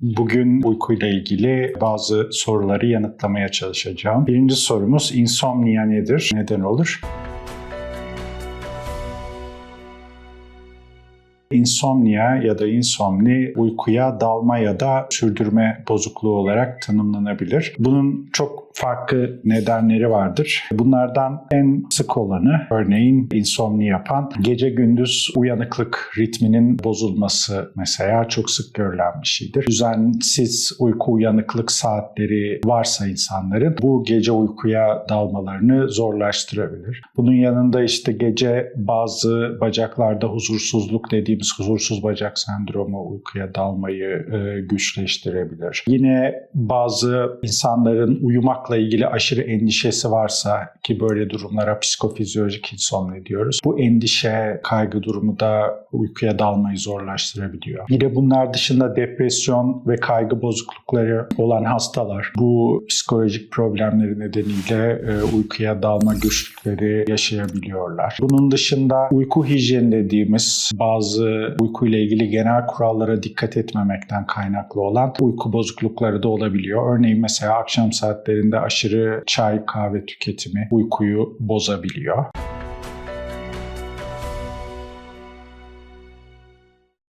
Bugün uykuyla ilgili bazı soruları yanıtlamaya çalışacağım. Birinci sorumuz insomnia nedir? Neden olur? Insomnia ya da insomni uykuya dalma ya da sürdürme bozukluğu olarak tanımlanabilir. Bunun çok farklı nedenleri vardır. Bunlardan en sık olanı örneğin insomni yapan gece gündüz uyanıklık ritminin bozulması mesela çok sık görülen bir şeydir. Düzensiz uyku uyanıklık saatleri varsa insanların bu gece uykuya dalmalarını zorlaştırabilir. Bunun yanında işte gece bazı bacaklarda huzursuzluk dediğimiz huzursuz bacak sendromu uykuya dalmayı e, güçleştirebilir. Yine bazı insanların uyumakla ilgili aşırı endişesi varsa ki böyle durumlara psikofizyolojik insomni diyoruz. Bu endişe, kaygı durumu da uykuya dalmayı zorlaştırabiliyor. Yine bunlar dışında depresyon ve kaygı bozuklukları olan hastalar bu psikolojik problemleri nedeniyle e, uykuya dalma güçlükleri yaşayabiliyorlar. Bunun dışında uyku hijyeni dediğimiz bazı uykuyla ilgili genel kurallara dikkat etmemekten kaynaklı olan uyku bozuklukları da olabiliyor. Örneğin mesela akşam saatlerinde aşırı çay kahve tüketimi uykuyu bozabiliyor.